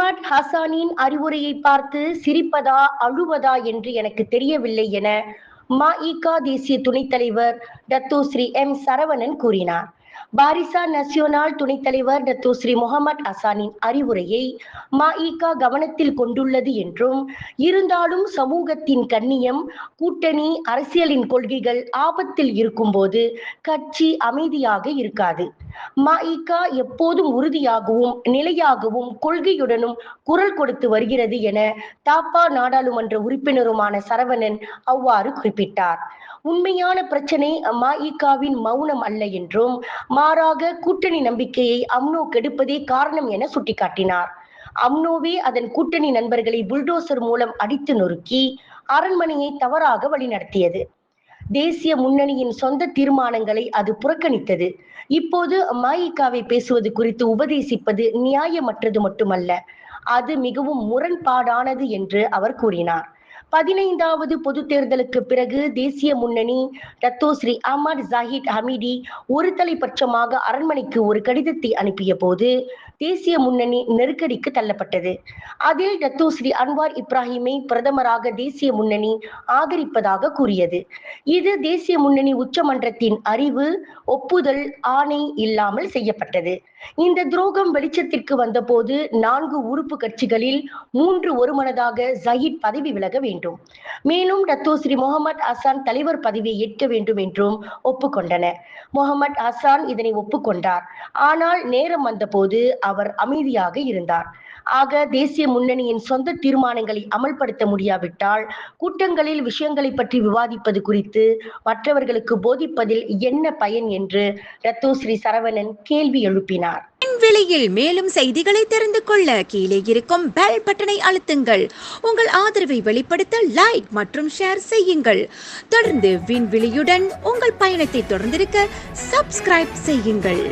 ஹசானின் அறிவுரையை பார்த்து சிரிப்பதா அழுவதா என்று எனக்கு தெரியவில்லை என மஇகா தேசிய துணைத் தலைவர் டத்தோ ஸ்ரீ எம் சரவணன் கூறினார். பாரிசா நசியோனால் துணைத் தலைவர் டத்தோ ஸ்ரீ முகமது ஹசானின் அறிவுரையை மஇகா கவனத்தில் கொண்டுள்ளது என்றும் இருந்தாலும் சமூகத்தின் கண்ணியம் கூட்டணி அரசியலின் கொள்கைகள் ஆபத்தில் இருக்கும்போது கட்சி அமைதியாக இருக்காது. மஇகா எப்போதும் உறுதியாகவும் நிலையாகவும் கொள்கையுடனும் குரல் கொடுத்து வருகிறது என தாப்பா நாடாளுமன்ற உறுப்பினருமான சரவணன் அவ்வாறு குறிப்பிட்டார். உண்மையான பிரச்சனை மஇகாவின் மௌனம் அல்ல என்றும் மாறாக கூட்டணி நம்பிக்கையை அம்னோ கெடுப்பதே காரணம் என சுட்டிக்காட்டினார். அம்னோவே அதன் கூட்டணி நண்பர்களை புல்டோசர் மூலம் அடித்து நொறுக்கி அரண்மனையை தவறாக வழிநடத்தியது. தேசிய முன்னணியின் சொந்த தீர்மானங்களை அது புறக்கணித்தது. இப்போது மாயிகாவை பேசுவது குறித்து உபதேசிப்பது நியாயமற்றது மட்டுமல்ல அது மிகவும் முரண்பாடானது என்று அவர் கூறினார். பதினைந்தாவது பொது தேர்தலுக்கு பிறகு தேசிய முன்னணி தத்தோஸ்ரீ அஹமத் ஜாஹித் ஹமீடி ஒரு தலைபட்சமாக அரண்மனைக்கு ஒரு கடிதத்தை அனுப்பிய போது தேசிய முன்னணி நெருக்கடிக்கு தள்ளப்பட்டது. அதில் டத்தோ ஸ்ரீ அன்வார் இப்ராஹிமை பிரதமராக தேசிய முன்னணி ஆதரிப்பதாக கூறியது. இது தேசிய முன்னணி உச்சமன்றத்தின் அறிவு ஒப்புதல் ஆணை இல்லாமல் செய்யப்பட்டது. இந்த துரோகம் வெளிச்சத்திற்கு வந்தபோது நான்கு உறுப்பு கட்சிகளில் மூன்று ஒருமனதாக ஜஹித் பதவி விலக வேண்டும். மேலும் டத்தோ ஸ்ரீ முகமது ஹசான் தலைவர் பதவியை ஏற்க வேண்டும் என்றும் ஒப்புக்கொண்டன முகமது ஹசான் இதனை ஒப்புக்கொண்டார். ஆனால் நேரம் வந்தபோது அவர் அவர் அமைதியாக இருந்தார். ஆக தேசிய முன்னணியின் சொந்த தீர்மானங்களை அமல்படுத்த முடியாவிட்டால் கூட்டங்களில் விஷயங்களை பற்றி விவாதிப்பது குறித்து மற்றவர்களுக்கு போதிப்பதில் என்ன பயன் என்று ரத்தோ ஸ்ரீ சரவணன் கேள்வி எழுப்பினார். விலையில் மேலும் செய்திகளை தெரிந்து கொள்ள கீழே இருக்கும் பெல் பட்டனை அழுத்துங்கள். உங்கள் ஆதரவை வெளிப்படுத்த லைக் மற்றும் ஷேர் செய்யுங்கள். தொடர்ந்து விண்வெளியுடன் உங்கள் பயணத்தை தொடர்ந்திருக்க சப்ஸ்கிரைப் செய்யுங்கள்.